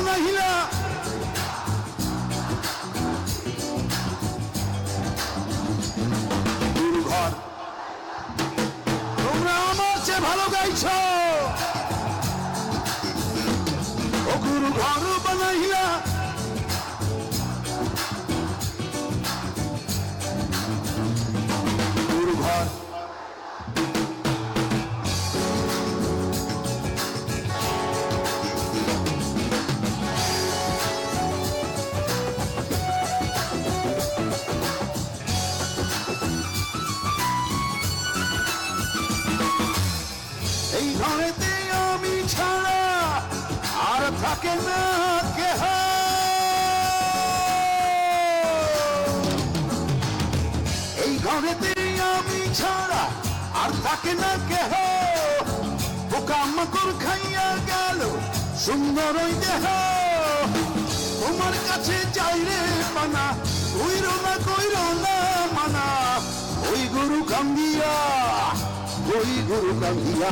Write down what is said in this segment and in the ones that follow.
বানাইলা ঘর। তোমরা আমার চেয়ে ভালো গাইছ। ও গুরু ঘর বানাইলা। থাকে না কেহ এই ঘরেতে আমি ছাড়া আর থাকে না কেহ পোকা মাকড় খাইয়া গেল সুন্দর ওই দেহ তোমার কাছে চাইলে পানা কইর না কইর না মানা ওই গুরু কান্দিয়া ওই গুরু কান্দিয়া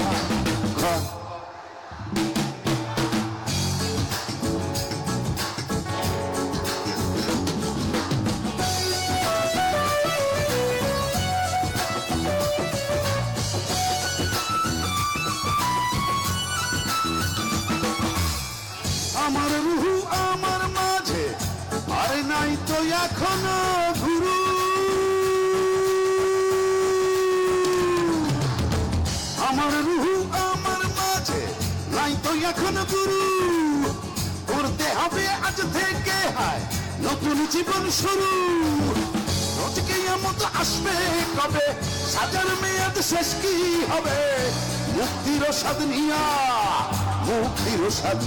এখনও গুরু আমার রুহু আমার মাঝে, নাই তো এখনও গুরু করতে হবে আজ থেকে হায়, নতুন জীবন শুরু। রোজকে মতো আসবে কবে? সাজার মেয়াদ শেষ কি হবে? মুক্তির স্বাদ নিয়া, মুক্তির স্বাদ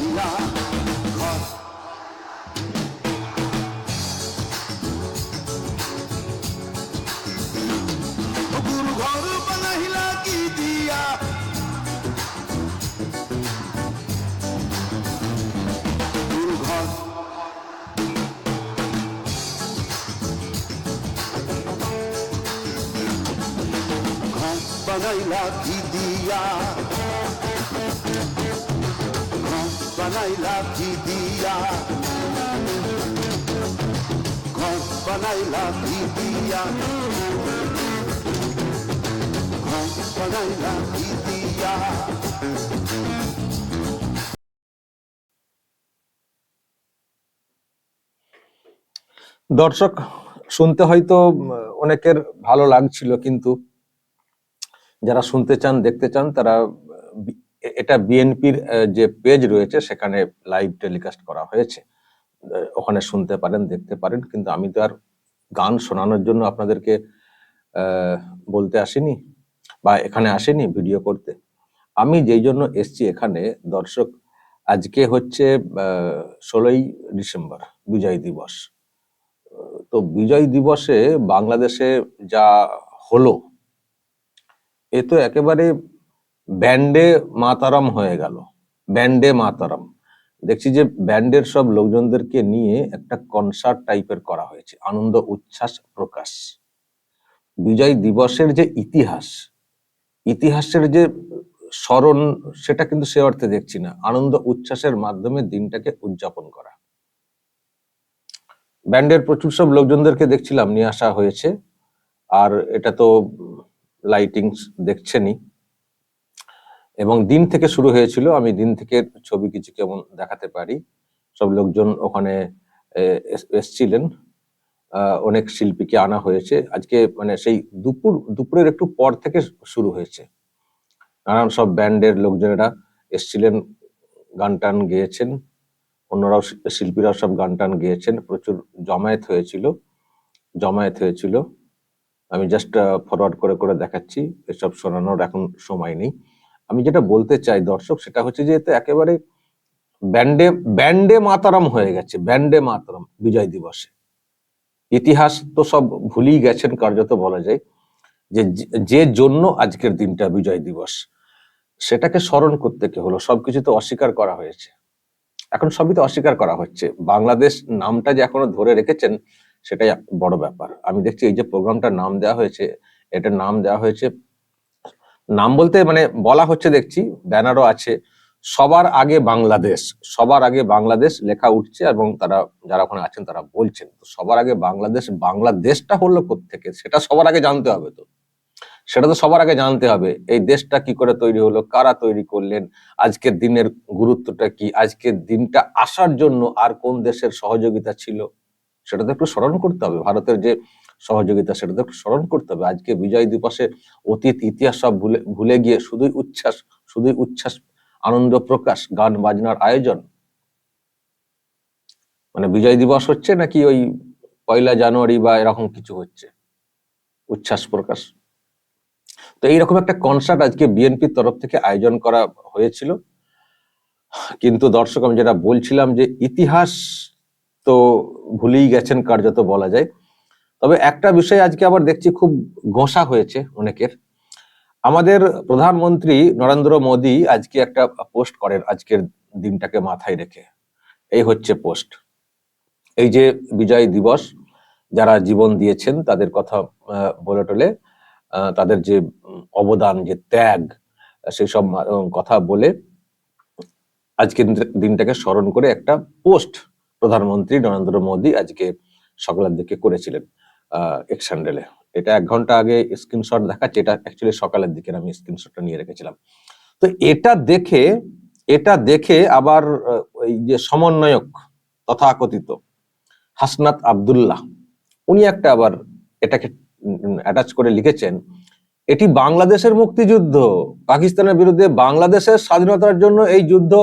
বানাইলা কি দিয়া ঘর বানাইলা কি দিয়া। ঘর বানাইলা কি দিয়া। ঘর দিয়া। দর্শক, শুনতে হয়তো অনেকের ভালো লাগছিল, কিন্তু যারা শুনতে চান, দেখতে চান, তারা এটা বিএনপির যে পেজ রয়েছে, সেখানে লাইভ টেলিকাস্ট করা হয়েছে। ওখানে শুনতে পারেন, দেখতে পারেন, কিন্তু আমি তো আর গান শোনানোর জন্য আপনাদেরকে বলতে আসিনি। বা এখানে আসেনি ভিডিও করতে। আমি যেই জন্য এসছি এখানে, দর্শক, আজকে হচ্ছে ষোলোই ডিসেম্বর, বিজয় দিবস। তো বিজয় দিবসে বাংলাদেশে যা হলো, এ তো একেবারে ব্যান্ডে মাতারাম হয়ে গেল। ব্যান্ডে মাতারাম। দেখছি যে ব্যান্ডের সব লোকজনদেরকে নিয়ে একটা কনসার্ট টাইপের করা হয়েছে। আনন্দ, উচ্ছ্বাস, প্রকাশ। বিজয় দিবসের যে ইতিহাস ইতিহাসের যে স্মরণ, সেটা কিন্তু সে অর্থে দেখছি না। আনন্দ উচ্ছ্বাসের মাধ্যমে দিনটাকে উদযাপন করা। ব্যান্ডের প্রচুর সব লোকজনদেরকে দেখছিলাম, নিয়ে আসা হয়েছে। আর এটা তো লাইটিং দেখছেনই। এবং দিন থেকে শুরু হয়েছিল, আমি দিন থেকে ছবি কিছু কেমন দেখাতে পারি। সব লোকজন ওখানে এস- এসছিলেন। অনেক শিল্পীকে আনা হয়েছে। আজকে মানে সেই দুপুর, দুপুরের একটু পর থেকে শুরু হয়েছে। নানান সব ব্যান্ডের লোকজনেরা এসছিলেন, গান টান গেয়েছেন। অন্যরাও শিল্পীরাও সব গান টান গেয়েছেন। প্রচুর জমায়েত হয়েছিল জমায়েত হয়েছিল। আমি জাস্ট ফরওয়ার্ড করে করে দেখাচ্ছি, এসব শোনানোর এখন সময় নেই। আমি যেটা বলতে চাই দর্শক, সেটা হচ্ছে যে এতে একেবারে ব্যান্ডে ব্যান্ডে মাতারাম হয়ে গেছে, ব্যান্ডে মাতারাম, বিজয় দিবসে। ইতিহাস তো সব ভুলেই গেছেন, কার্যত বলা যায়, যে যে জন্য আজকের দিনটা বিজয় দিবস, সেটাকে স্মরণ করতে কে হলো? সবকিছু তো অস্বীকার করা হয়েছে। এখন সবই তো অস্বীকার করা হচ্ছে। বাংলাদেশ নামটা যে এখনও ধরে রেখেছেন, সেটাই বড় ব্যাপার। আমি দেখছি এই যে প্রোগ্রামটার নাম দেওয়া হয়েছে, এটার নাম দেওয়া হয়েছে, নাম বলতে মানে বলা হচ্ছে দেখছি, ব্যানারও আছে সবার আগে বাংলাদেশ, সবার আগে বাংলাদেশ লেখা উঠছে এবং তারা, যারা ওখানে আছেন তারা বলছেন। তো সবার আগে বাংলাদেশ, বাংলাদেশটা হলো থেকে সেটা সবার আগে জানতে হবে তো। সেটা তো সবার আগে জানতে হবে। এই দেশটা কি করে তৈরি হলো? কারা তৈরি করলেন? আজকের দিনের গুরুত্বটা কি? আজকের দিনটা আসার জন্য আর কোন দেশের সহযোগিতা ছিল? সেটা তো একটু স্মরণ করতে হবে। ভারতের যে সহযোগিতা, সেটা তো একটু স্মরণ করতে হবে। আজকে বিজয় দিবসে অতীত, ইতিহাস সব ভুলে ভুলে গিয়ে শুধুই উচ্ছ্বাস শুধুই উচ্ছ্বাস আনন্দ প্রকাশ, গান বাজনার আয়োজন? মানে বিজয় দিবস হচ্ছে নাকি ওই পয়লা জানুয়ারি বা এরকম কিছু হচ্ছে? উচ্ছ্বাস প্রকাশ। তো এইরকম একটা কনসার্ট আজকে বিএনপির তরফ থেকে আয়োজন করা হয়েছিল। কিন্তু দর্শক, আমি যেটা বলছিলাম যে ইতিহাস তো ভুলেই গেছেন কার্যত বলা যায়। তবে একটা বিষয় আজকে আবার দেখছি খুব ঘোষা হয়েছে অনেকের। আমাদের প্রধানমন্ত্রী নরেন্দ্র মোদী আজকে একটা পোস্ট করেন, আজকের দিনটাকে মাথায় রেখে। এই হচ্ছে পোস্ট। এই যে বিজয় দিবস, যারা জীবন দিয়েছেন, তাদের কথা বলে টলে তাদের যে অবদান, যে ত্যাগ, সেই সব কথা বলে আজকের দিনটাকে স্মরণ করে একটা পোস্ট প্রধানমন্ত্রী নরেন্দ্র মোদী আজকে সকালের দিকে করেছিলেন এক্স হ্যান্ডেলে এটা এক ঘণ্টা আগে স্ক্রিনশট দেখাচ্ছে, এটা অ্যাকচুয়ালি সকালের দিকে আমি স্ক্রিনশটটা নিয়ে রেখেছিলাম। তো এটা দেখে এটা দেখে আবার ওই যে সমন্বয়ক তথাকথিত হাসনাত আব্দুল্লাহ, উনি একটা আবার এটাকে অ্যাটাচ করে লিখেছেন, এটি বাংলাদেশের মুক্তিযুদ্ধ। পাকিস্তানের বিরুদ্ধে বাংলাদেশের স্বাধীনতার জন্য এই যুদ্ধ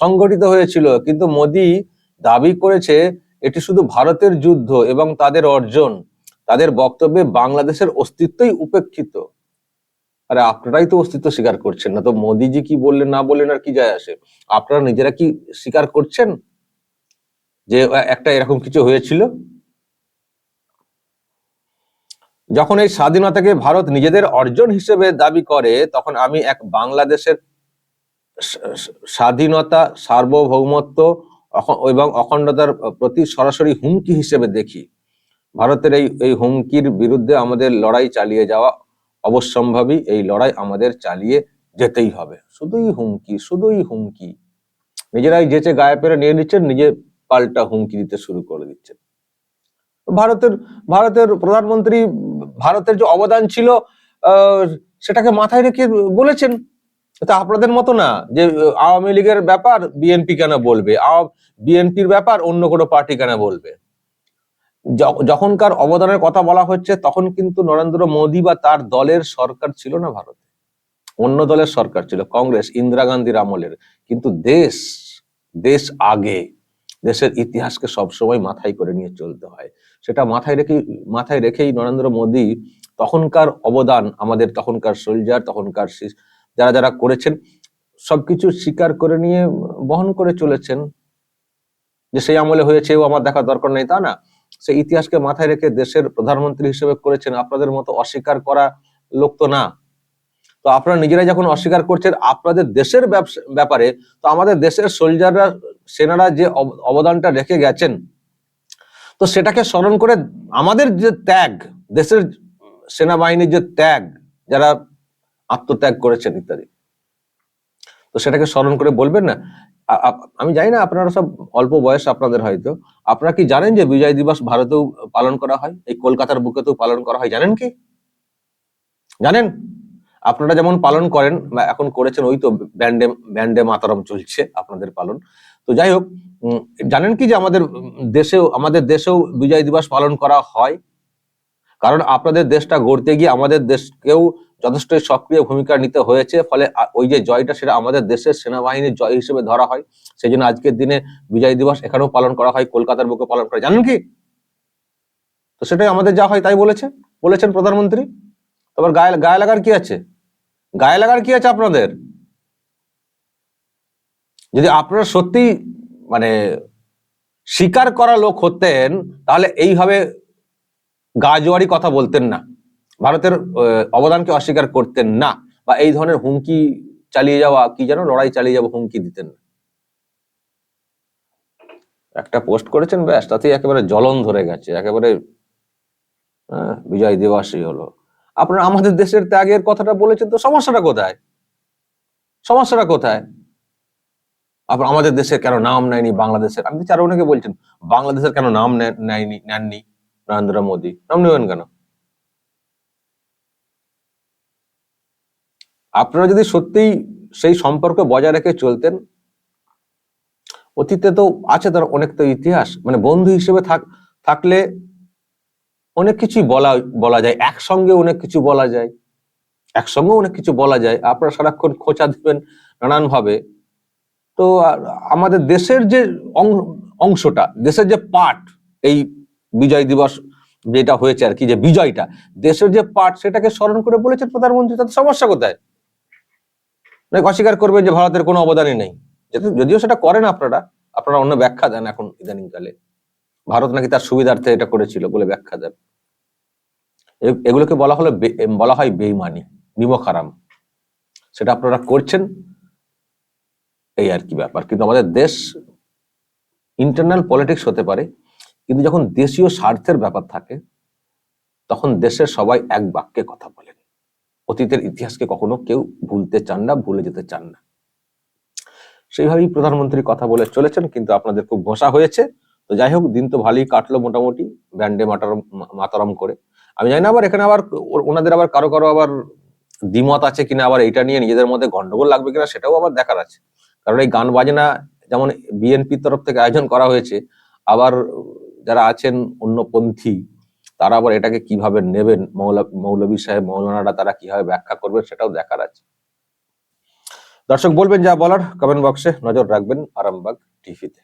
সংগঠিত হয়েছিল। কিন্তু মোদি দাবি করেছে, এটি শুধু ভারতের যুদ্ধ এবং তাদের অর্জন। তাদের বক্তব্যে বাংলাদেশের অস্তিত্বই উপেক্ষিত। আরে আপনারাই তো অস্তিত্ব স্বীকার করছেন না তো মোদিজি কি বললেন, না বললেন আর কি যায় আসে? আপনারা নিজেরা কি স্বীকার করছেন যে একটা এরকম কিছু হয়েছিল? যখন এই স্বাধীনতাকে ভারত নিজেদের অর্জন হিসেবে দাবি করে, তখন আমি এক বাংলাদেশের স্বাধীনতা, সার্বভৌমত্ব এবং অখণ্ডতার প্রতি সরাসরি হুমকি হিসেবে দেখি। ভারতের এই এই হুমকির বিরুদ্ধে আমাদের লড়াই চালিয়ে যাওয়া অবশ্যম্ভাবী, এই লড়াই আমাদের চালিয়ে যেতেই হবে। শুধুই হুমকি শুধুই হুমকি। নিজেরাই যেচে গায়ে পেরে নিয়ে নিচ্ছেন, নিজে পাল্টা হুমকি দিতে শুরু করে দিচ্ছেন। ভারতের ভারতের প্রধানমন্ত্রী, ভারতের যে অবদান ছিল সেটাকে মাথায় রেখে বলেছেন। তা আপনাদের মতো না যে, আওয়ামী লীগের ব্যাপার, বিএনপি কেন বলবে? বিএনপির ব্যাপার, অন্য কোনো পার্টি কেন বলবে? যখনকার অবদানের কথা বলা হচ্ছে, তখন কিন্তু নরেন্দ্র মোদী বা তার দলের সরকার ছিল না ভারতে। অন্য দলের সরকার ছিল, কংগ্রেস, ইন্দিরা গান্ধীর আমলের। কিন্তু দেশ দেশ আগে, দেশের ইতিহাসকে সবসময় মাথায় করে নিয়ে চলতে হয়। সেটা মাথায় রেখে মাথায় রেখেই নরেন্দ্র মোদী তখনকার অবদান, আমাদের তখনকার সোলজার তখনকার যারা যারা করেছেন, সবকিছু স্বীকার করে নিয়ে বহন করে চলেছেন। যে সেই আমলে হয়েছে, ও আমার দেখার দরকার নেই, তা না। সেই ইতিহাসকে মাথায় রেখে দেশের প্রধানমন্ত্রী হিসেবে করেছেন, আপনাদের মতো অস্বীকার করা লোক তো না। তো আপনারা নিজেরাই যখন অস্বীকার করছেন, আপনাদের দেশের ব্যাপারে, তো আমাদের দেশের সোলজাররা, সেনারা যে অব- অবদানটা রেখে গেছেন, তো সেটাকে স্মরণ করে আমাদের যে ত্যাগ, দেশের সেনাবাহিনীর যে ত্যাগ, যারা আত্মত্যাগ করেছেন ইত্যাদি তো সেটাকে স্মরণ করে বলবেন না। আমি জানি না আপনারা সব অল্প বয়স আপনাদের হয়তো। আপনারা কি জানেন যে বিজয় দিবস ভারতেও পালন করা হয়? এই কলকাতার বুকেতেও পালন করা হয়, জানেন কি? জানেন? আপনারা যেমন পালন করেন বা এখন করেছেন, ওই তো ব্যান্ডে ব্যান্ডে মাতারম চলছে আপনাদের পালন। তো যাই হোক জানেন কি যে আমাদের দেশেও আমাদের দেশেও বিজয় দিবস পালন করা হয়? কারণ আপনাদের দেশটা গড়তে গিয়ে আমাদের দেশকেও যথেষ্ট সক্রিয় ভূমিকা নিতে হয়েছে। ফলে ওই যে জয়টা সেটা আমাদের দেশের সেনাবাহিনীর জয় হিসেবে ধরা হয়। সেই জন্য আজকের দিনে বিজয় দিবস এখানেও পালন করা হয়, কলকাতার বুকে পালন করা জানেন কি? তো সেটাই আমাদের যা হয় তাই বলেছে, বলেছেন প্রধানমন্ত্রী। তোমার গায়ে গায়ে লাগার কি আছে? গায়ে লাগার কি আছে আপনাদের? যদি আপনারা সত্যি মানে স্বীকার করা লোক হতেন, তাহলে এইভাবে গাজোয়ারি কথা বলতেন না। ভারতের অবদানকে অস্বীকার করতেন না বা এই ধরনের হুমকি চালিয়ে যাওয়া, কি যেন লড়াই চালিয়ে যাওয়া হুমকি দিতেন না। একটা পোস্ট করেছেন, ব্যাস, তাতেই একেবারে জ্বলন ধরে গেছে, একেবারে বিজয় দিবসই হলো। আপনারা আমাদের দেশের ত্যাগের কথাটা বলেছেন তো সমস্যাটা কোথায়? সমস্যাটা কোথায়? আবার আমাদের দেশের কেন নাম নেয়নি বাংলাদেশের? আমি আরও অনেকে বলছেন, বাংলাদেশের কেন নাম নেয়নি, নেননি? নরেন্দ্র মোদী। নাম নেবেন কেন? আপনারা যদি সত্যিই সেই সম্পর্ক বজায় রেখে চলতেন, অতীতে তো আছে তার অনেক তো ইতিহাস মানে বন্ধু হিসেবে থাক, থাকলে অনেক কিছুই বলা বলা যায়, একসঙ্গে অনেক কিছু বলা যায় একসঙ্গে অনেক কিছু বলা যায়, আপনারা সারাক্ষণ খোঁচা দিবেন নানান ভাবে তো আমাদের দেশের যে অংশটা, দেশের যে পার্ট এই বিজয় দিবস যেটা হয়েছে আর কি, যে বিজয়টা, দেশের যে পার্ট সেটাকে স্মরণ করে বলেছেন প্রধানমন্ত্রী, তাতে সমস্যা কোথায়? অস্বীকার করবেন যে ভারতের কোনো অবদানই নেই। যদিও সেটা করেন আপনারা আপনারা অন্য ব্যাখ্যা দেন এখন ইদানিংকালে। ভারত নাকি তার সুবিধার্থে এটা করেছিল বলে ব্যাখ্যা দেন। এগুলোকে বলা হলো বলা হয় বেইমানি নিমখারাম সেটা আপনারা করছেন, এই আর কি ব্যাপার। কিন্তু আমাদের দেশ ইন্টারনাল পলিটিক্স হতে পারে কিন্তু যখন দেশীয় স্বার্থের ব্যাপার থাকে, তখন দেশের সবাই এক বাক্যে কথা বলেন। অতীতের ইতিহাসকে কখনো কেউ ভুলতে চান না, ভুলে যেতে চান না। সেইভাবেই প্রধানমন্ত্রী কথা বলে চলেছেন, কিন্তু আপনাদের খুব ঘোষা হয়েছে। তো যাই হোক, দিন তো ভালোই কাটলো মোটামুটি, ব্যান্ডে মাতারম মাতারম করে। আমি জানি না আবার এখানে আবার ওনাদের আবার কারও কারও আবার দ্বিমত আছে কিনা, আবার এটা নিয়ে নিজেদের মধ্যে গন্ডগোল লাগবে কিনা, সেটাও আবার দেখার আছে। কারণ এই গান বাজনা, যেমন বিএনপির তরফ থেকে আয়োজন করা হয়েছে, আবার যারা আছেন অন্যপন্থী, তারা আবার এটাকে কীভাবে নেবেন? মৌলা মৌলবী সাহেব, মৌলানারা তারা কীভাবে ব্যাখ্যা করবেন সেটাও দেখার আছে। দর্শক, বলবেন যা বলার কমেন্ট বক্সে নজর রাখবেন আরামবাগ টিভিতে